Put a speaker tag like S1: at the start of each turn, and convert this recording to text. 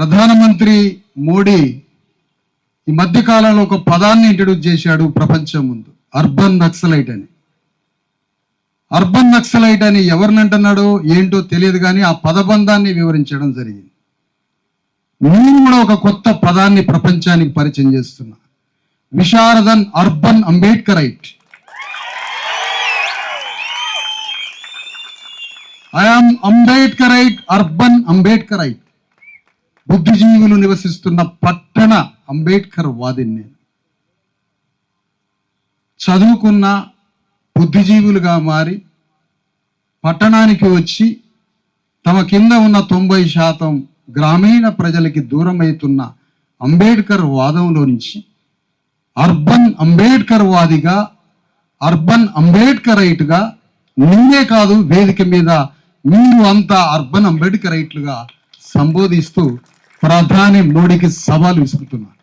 S1: ప్రధానమంత్రి మోడీ ఈ మధ్య కాలంలో ఒక పదాన్ని ఇంట్రడ్యూస్ చేశాడు ప్రపంచం ముందు. అర్బన్ నక్సలైట్ అని. అర్బన్ నక్సలైట్ అని ఎవరిని అంటున్నాడో ఏంటో తెలియదు కానీ ఆ పదబంధాన్ని వివరించడం జరిగింది. నేను కూడా ఒక కొత్త పదాన్ని ప్రపంచానికి పరిచయం చేస్తున్నా. Visharadan urban Ambedkarite I am Ambedkarite urban Ambedkarite బుద్ధిజీవులు నివసిస్తున్న పట్టణ అంబేద్కర్ వాదిని నేను. చదువుకున్న బుద్ధిజీవులుగా మారి పట్టణానికి వచ్చి తమ కింద ఉన్న తొంభై శాతం గ్రామీణ ప్రజలకి దూరం అవుతున్న అంబేద్కర్ వాదంలో నుంచి అర్బన్ అంబేద్కర్ వాదిగా అర్బన్ అంబేద్కరైట్గా నేనే కాదు వేదిక మీద మీరు అంతా అర్బన్ అంబేద్కరైట్లుగా సంబోధిస్తూ ప్రధాని మోడీకి సవాల్ విసురుతున్నారు.